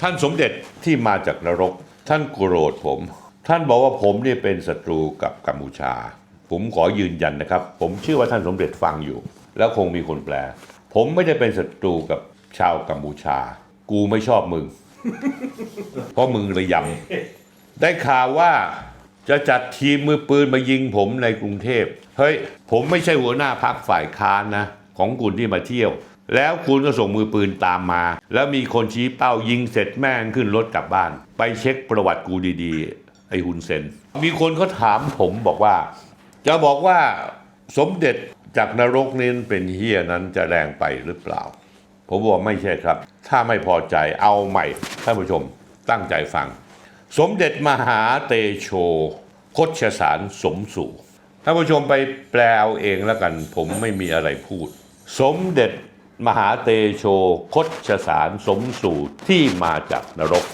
ท่านสมเด็จที่มาจากนรก ท่านโกรธผม ท่านบอกว่าผมเนี่ยเป็นศัตรูกับกัมพูชา ผมขอยืนยันนะครับ ผมเชื่อว่าท่านสมเด็จฟังอยู่ แล้วคงมีคนแปล ผมไม่ได้เป็นศัตรูกับชาวกัมพูชา กูไม่ชอบมึง เพราะมึงระยำ ได้ข่าวว่าจะจัดทีมมือปืนมายิงผมในกรุงเทพ เฮ้ย ผมไม่ใช่หัวหน้าพักฝ่ายค้านนะ ของคุณที่มาเที่ยว แล้วคุณก็ส่งมือปืนตามมา แล้วมีคนชี้เป้ายิงเสร็จแม่งขึ้นรถกลับบ้าน ไปเช็คประวัติกูดีๆ ไอ้ฮุนเซน มีคนเขาถามผมบอกว่า จะบอกว่าสมเด็จจากนรกนี้เป็นเฮียนั้นจะแรงไปหรือเปล่า ผมบอกไม่ใช่ครับ ถ้าไม่พอใจเอาใหม่ท่านผู้ชมตั้งใจฟัง สมเด็จมหาเตโชคชสารสมสู่ท่านผู้ชมไปแปลเอาเองแล้วกัน ผมไม่มีอะไรพูด สมเด็จ มหาเตโชคชสารสมสู่ที่มาจากนรก